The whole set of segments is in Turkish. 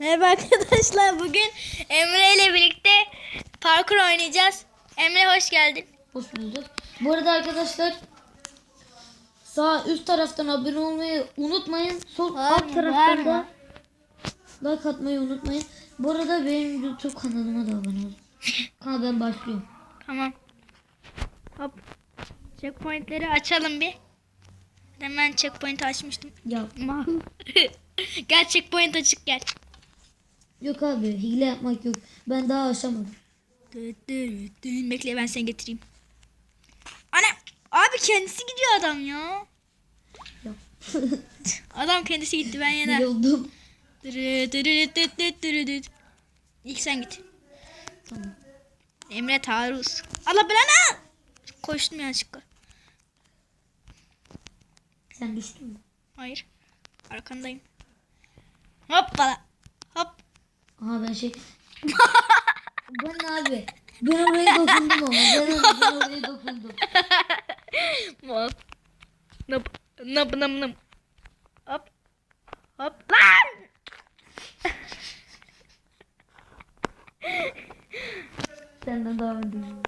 Merhaba arkadaşlar. Bugün Emre ile birlikte parkur oynayacağız. Emre hoş geldin. Hoş bulduk. Bu arada arkadaşlar sağ üst taraftan abone olmayı unutmayın. Sol Var alt taraftan da like atmayı unutmayın. Bu arada benim YouTube kanalıma da abone olun. Ha ben başlıyorum. Tamam. Hop. Checkpointleri açalım bir. Hemen checkpoint açmıştım. Ya gel checkpoint açık gel. Yok abi hile yapmak yok. Ben daha aşamadım. Bekle ben seni getireyim. Ana abi kendisi gidiyor adam ya. Ya. Adam kendisi gitti ben yine. hile oldum. Dırı dırı dıt dıt dırı dıt. İlk sen git. Tamam. Emre taarruz. Allah belanı. Koştum yanlışlıkla. Sen düştün mü? Hayır. Arkandayım. Hoppala. Aha ben şey... ben abi. Ben oraya dokundum ama. Ben, ben oraya dokundum. Hop. Nıp. Nıp nıp nıp. Hop. Hop. Lan. Senden daha öndeyim.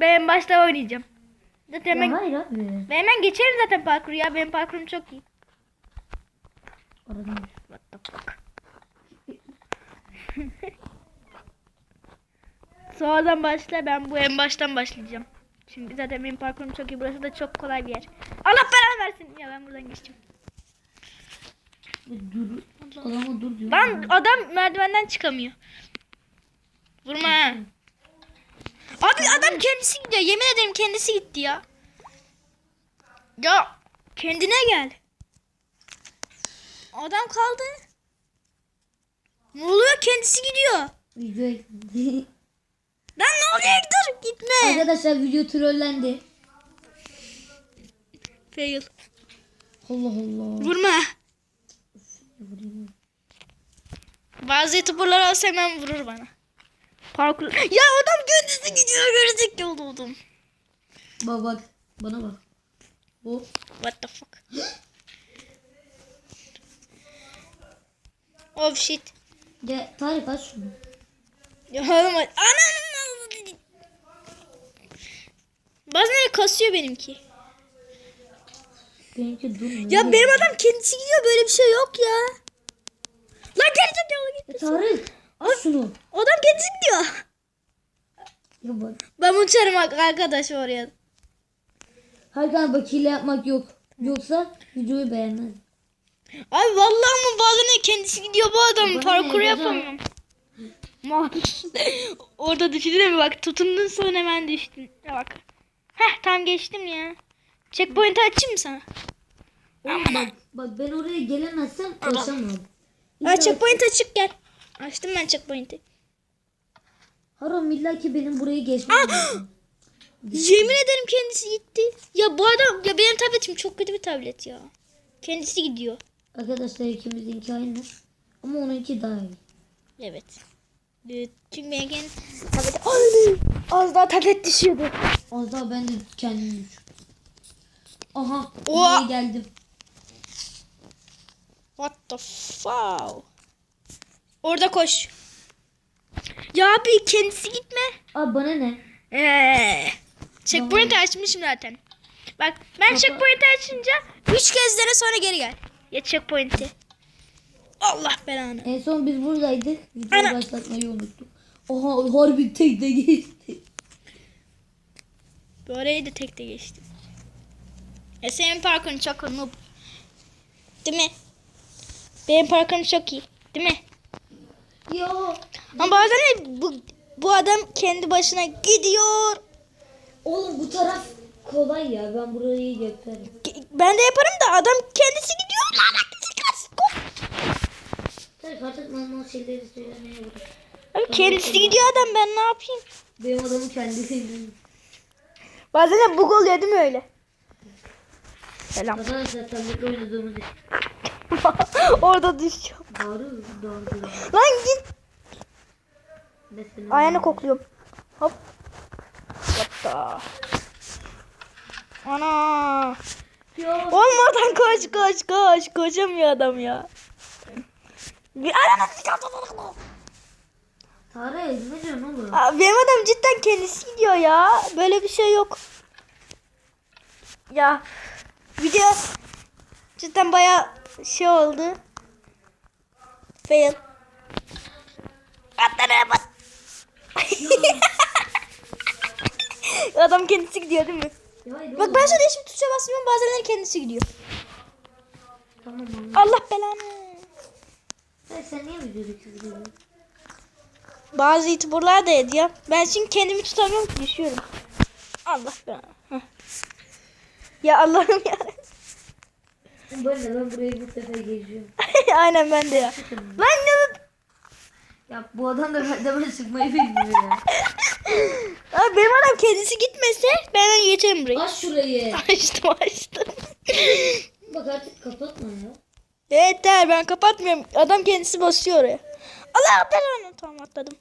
Ben başta oynayacağım. Zaten Ya hemen, hayır abi. ben hemen geçerim zaten parkuru ya. Benim parkurum çok iyi. Aradan. What the fuck. Sonradan başla ben bu en baştan başlayacağım. Çünkü zaten benim parkurum çok iyi. Burası da çok kolay bir yer. Allah belanı versin. Ya ben buradan geçtim. Dur. Adama dur diyor. Lan adam merdivenden çıkamıyor. Vurma ha. Abi adam kendisi gidiyor. Yemin ederim kendisi gitti ya. Ya kendine gel. Adam kaldı. Ne oluyor? Kendisi gidiyor. Lan ne oluyor? Dur gitme. Arkadaşlar video trollendi. Fail. Allah Allah. Vurma. Bazı youtuberlar olsa hemen vurur bana. Parkur. Ya adam kendisi gidiyor. Görecek yolda oldum. Bak bak. Bana bak. Bu. What the fuck? oh shit. Ya Tarık aç şunu. Ya oğlum anam. Bazen kasıyor benimki. Benimki durmuyor. Ya benim adam kendisi gidiyor böyle bir şey yok ya. Lan gerizekalı Ya gitmesin. Tarık aç şunu. Adam kendisi gidiyor. Ya bak. Ben uçarım arkadaş oraya. Hakan bak hile yapmak yok. Yoksa videoyu beğenmez. Abi vallahi ama bazen kendisi gidiyor bu adam parkur yapamıyorum. Orada düşündün mü bak tutundun sonra hemen düştün. Bak. Heh tam geçtim ya. Checkpoint'i açayım mı sana? Oğlum bak, bak ben oraya gelemezsem koşamam. Ha checkpoint açık gel. Açtım ben checkpoint'i. Haram illa ki benim burayı geçmem lazım. Yemin ederim kendisi gitti. Ya bu adam ya benim tabletim çok kötü bir tablet ya. Kendisi gidiyor. Arkadaşlar ikimizinki aynı. Ama onunki daha iyi. Evet. Çünkü benim kendi tablet... Ay, az daha tablet düşüyordu. Az daha ben de kendim. Aha. Oha! geldim. What the fuck? Orada koş. Ya abi kendisi gitme. Abi bana ne? Eee. Checkpoint açmışım zaten. Bak ben checkpoint açınca 3 kez dene sonra geri gel. Ya checkpoint'i. Allah belanı. En son biz buradaydık. Videoyu başlatmayı unuttuk. Oha harbi tek de geçti. Orayı da tek de geçtim. E senin parkurun çok noob. Değil mi? Benim parkurum çok iyi. Değil mi? Yo. Ama bazen de bu, bu adam kendi başına gidiyor. Oğlum bu taraf kolay ya. Ben burayı yaparım. Ben de yaparım da adam kendisi gidiyor. Lanet olsun. Tarık artık normal şeyleri söylemeye bırak. Abi kendisi gidiyor adam ben ne yapayım? Benim adamın kendisi. Bazen de bug oluyor değil mi öyle? Selam. Oynadığımız. Orada düşüyor. Doğru. Doğru. doğru. Lan git. Mesela. Ayağını kokluyorum. Hop. Hatta. Ana. Olmadan koş koş koş. Koşamıyor adam ya. Bir arana Ne diyorsun oğlum? Aa, Benim adam cidden kendisi gidiyor ya. Böyle bir şey yok. Ya video cidden baya şey oldu. Fail. Atlara bak. adam kendisi gidiyor değil mi? Ya Bak ben şöyle hiçbir tuşa basmıyorum bazenleri kendisi gidiyor. Tamam. Allah belanı. Sen, sen niye videoda küfür ediyorsun? Bazı youtuberlar da ediyor. Ben şimdi kendimi tutamıyorum ki düşüyorum. Allah. Heh. Ya Allah'ım ya. Ben de ben burayı bu sefer geziyorum. Aynen ben de ya. Lan ne? Ya bu adam da benden ben çıkmayı bilmiyor ya. Abi benim adam kendisi gitmese ben geçerim burayı. Aç şurayı. açtım açtım. Bak artık kapatma ya. evet der ben kapatmıyorum. Adam kendisi basıyor oraya. Allah belanı tamam atladım.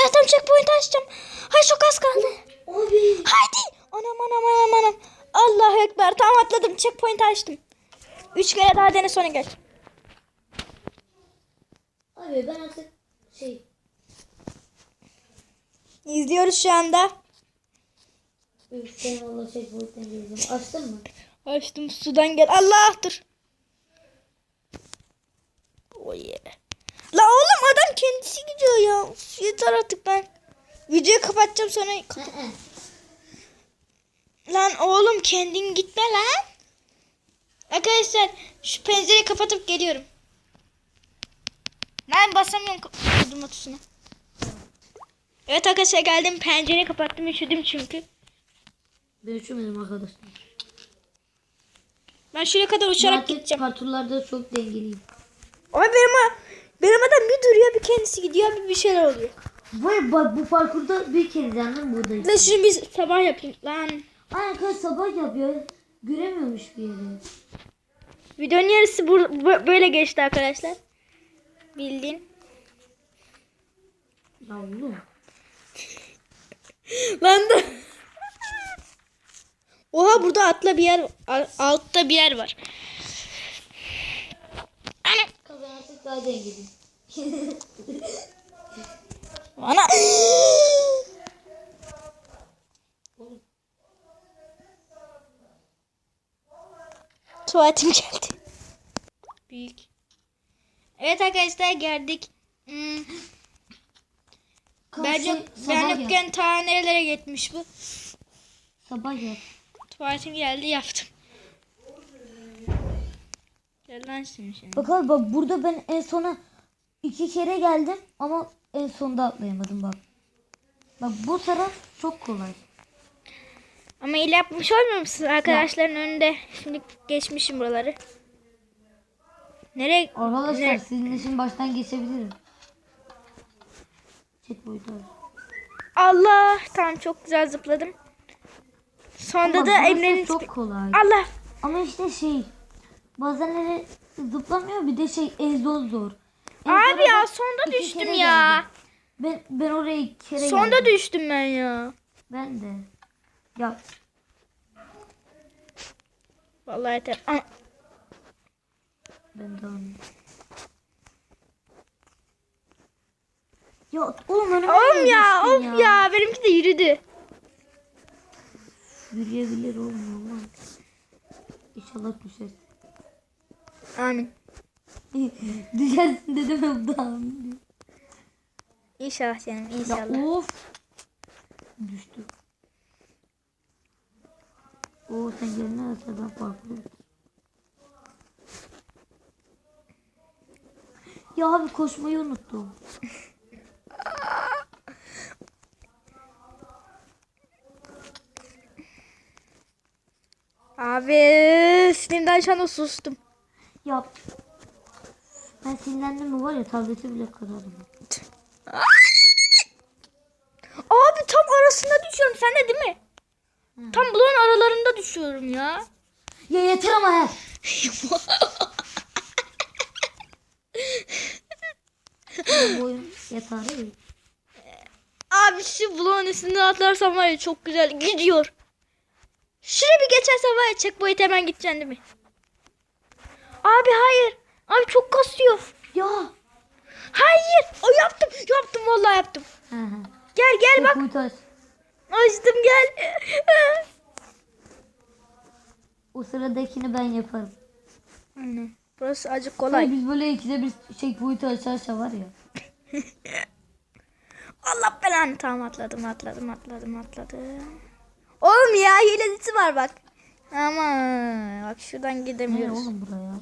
Evet tam checkpoint açacağım. Hay çok az kaldı. Abi. Haydi. Anam anam anam anam. Allah ekber tamam atladım checkpoint açtım. Üç kere daha dene sonra gel. Abi ben artık şey. İzliyoruz şu anda. Üf, Sen valla boyuttan geleceğim. Açtın mı? Açtım sudan gel. Allah dur. Oh yeah. La oğlum adam kendisi gidiyor ya. Yeter artık ben. Videoyu kapatacağım sonra. Lan oğlum kendin gitme lan. Arkadaşlar şu pencereyi kapatıp geliyorum. Ben basamıyorum kap- durma tuşuna. Evet arkadaşlar geldim pencereyi kapattım üşüdüm çünkü. Ben üşümedim arkadaşlar. Ben şuraya kadar uçarak Zaten gideceğim. parkurlarda çok dengeliyim. Ama benim, benim adam bir duruyor bir kendisi gidiyor bir bir şeyler oluyor. Vay bak bu parkurda bir kere yandım buradayım. Ben şunu bir sabah yapayım lan. Ay kız sabah yapıyor. Göremiyormuş bir yeri. Videonun yarısı bu, bu- böyle geçti arkadaşlar. Bildiğin. Ya oğlum. Lan da. Oha burada atla bir yer altta bir yer var. Kazan artık daha dengeliyim. Ana. Tuvaletim geldi. Büyük. Evet arkadaşlar geldik. Hmm, bence ben yokken ta nerelere gitmiş bu. Sabah yap. Tuvaletim geldi yaptım. Lan şimdi bak burada ben en sona iki kere geldim ama en sonda atlayamadım bak. Bak bu taraf çok kolay. Ama iyi yapmış olmuyor musun arkadaşların önünde? Şimdi geçmişim buraları. Nereye? Arkadaşlar Ne? sizin için baştan geçebilirim. Çek boyutu. Allah tamam çok güzel zıpladım. Sonunda Ama da Emre'nin çok kolay. Allah Ama işte şey bazenleri zıplamıyor bir de şey en zor zor. En abi ya sonda iki düştüm kere ya. geldim. Ben ben oraya iki kere Sonda geldim. düştüm ben ya. Ben de. Ya Vallahi yeter. Aa, ben de onu. Ya oğlum önüme Oğlum ya of ya. benimki de yürüdü. Yürüyebilir oğlum ama. İnşallah düşer. Amin. Düşersin dedim ben daha. İnşallah canım Ya inşallah. of. Düştü. Oo sen gelene kadar ben farklı. Ya abi koşmayı unuttum. Abi sinirden şu anda sustum. Ya ben sinirlendim mi var ya tableti bile kırarım. Abi tam arasında düşüyorum. Sen de değil mi? Tam bloğun aralarında düşüyorum ya. Ya yeter ama he. Ya boyun yeter değil. Abi şu bloğun üstünden atlarsam var ya çok güzel gidiyor. Şuraya bir geçersen var ya checkpoint hemen gideceksin değil mi? Abi hayır. Abi çok kasıyor. Ya. Hayır. O yaptım. Yaptım vallahi yaptım. Hı hı. Gel gel bak. Aç. Açtım gel. O sıradakini ben yaparım. Aynen. Burası acık Kolay. kolay. Biz böyle ikide bir checkpoint açarsa var ya. Allah belanı tamam atladım atladım atladım atladım. Oğlum ya hilesi var bak. Ama bak şuradan Ne gidemiyoruz. oğlum buraya?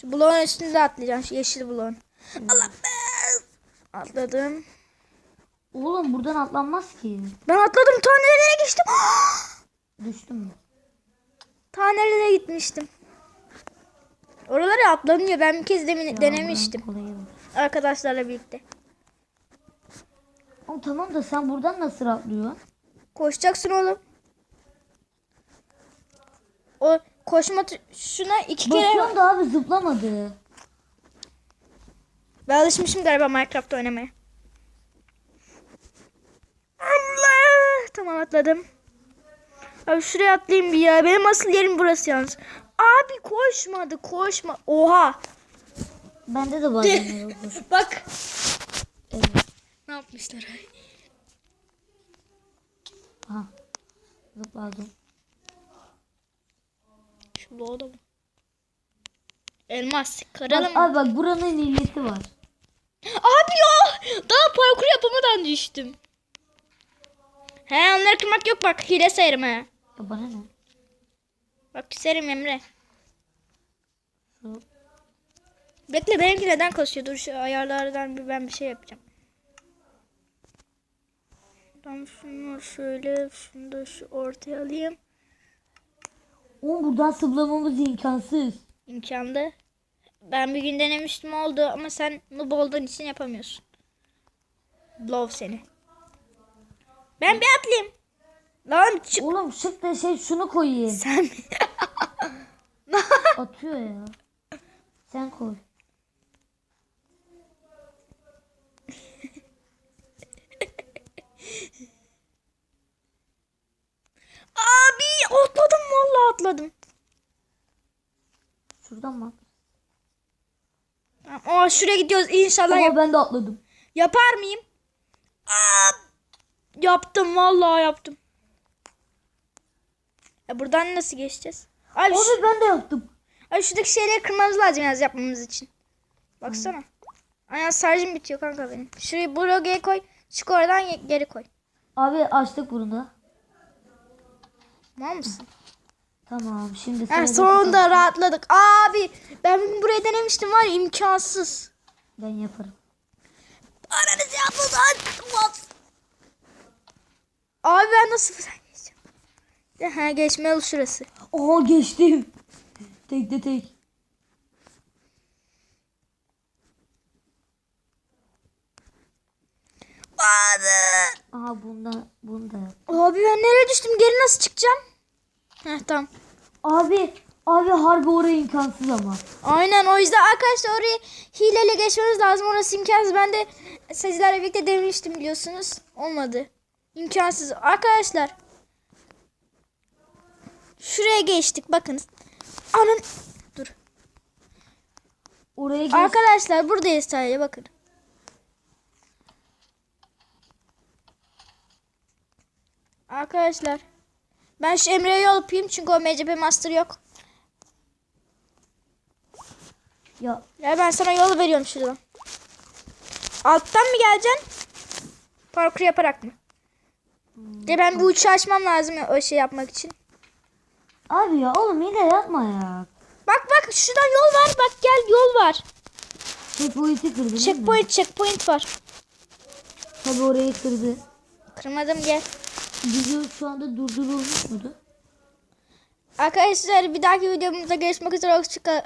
Şu bloğun üstünde atlayacağım. Şu yeşil bloğun. Allah be. Atladım. Oğlum buradan atlanmaz ki. Ben atladım. Ta nerelere geçtim. Düştüm mü? Ta nerelere gitmiştim. Oralara atlanıyor. Ben bir kez demin Ya denemiştim. Arkadaşlarla birlikte. Oğlum tamam da sen buradan nasıl atlıyorsun? Koşacaksın oğlum. O koşma şuna iki kere Bakıyorum da abi zıplamadı. Ben alışmışım galiba Minecraft oynamaya. Allah! Tamam atladım. Abi şuraya atlayayım bir ya. Benim asıl yerim burası yalnız. Abi koşmadı koşma. Oha. Bende de bazen. Bak. Evet. Ne yapmışlar? Aha. Zıpladım. Şu loğda mı? Elmas. Bak, Kıralım. abi bak buranın illeti var. Abi ya. Daha parkur yapamadan düştüm. He onları kırmak yok bak. Hile sayarım he. Ya bana ne? Bak küserim Emre. Şu Bekle benimki neden kasıyor? Dur şu ayarlardan bir ben bir şey yapacağım. Tam şunu şöyle şunu da şu ortaya alayım. Oğlum buradan zıplamamız imkansız. İmkanlı. Ben bir gün denemiştim oldu ama sen noob olduğun için yapamıyorsun. Love seni. Ben bir atlayayım. Lan çık. Oğlum şık da şey şunu koyayım. Sen? Atıyor ya. Sen koy. Abi atladım vallahi atladım. Şuradan mı? Aa şuraya gidiyoruz inşallah Ama ben de atladım. yapar mıyım? Aa, yaptım vallahi yaptım. Ya buradan nasıl geçeceğiz? Abi, şu, Abi ben de yaptım. abi şuradaki şeyleri kırmamız lazım yalnız yapmamız için. Baksana. Aynen şarjım bitiyor kanka benim. Şurayı buraya koy. Çık oradan geri koy. Abi açtık bunu da. Tamam mısın? Tamam şimdi Ha, sonunda rahatladık. Abi ben bunu buraya denemiştim var ya imkansız. Ben yaparım. Aranızı yapın. Abi ben nasıl buradan geçeceğim? Ha geçme yolu şurası. Aa geçtim. Tek de tek. Abi. Aha bunda bunda. Abi ben nereye düştüm? Geri nasıl çıkacağım? Heh tamam. Abi abi harbi oraya imkansız ama. Aynen o yüzden arkadaşlar orayı hileyle geçmemiz lazım. Orası imkansız. Ben de sizlerle birlikte denemiştim biliyorsunuz. Olmadı. İmkansız. Arkadaşlar. Şuraya geçtik bakın. Anın. Dur. Oraya geç. Arkadaşlar buradayız sadece bakın. Arkadaşlar. Ben şu Emre'ye yol yapayım çünkü o MCP Master yok. Ya Ya ben sana yol veriyorum şuradan. Alttan mı geleceksin? Parkur yaparak mı? De ben bir uçağı açmam lazım ya, o şey yapmak için. abi ya oğlum yine yapma ya. Bak bak şuradan yol var. Bak gel yol var. Checkpoint'i kırdı değil mi? Checkpoint checkpoint var. Tabii orayı kırdı. Kırmadım gel. Video şu anda durdurulmuş mudur? Arkadaşlar bir dahaki videomuzda görüşmek üzere. Hoşça kal-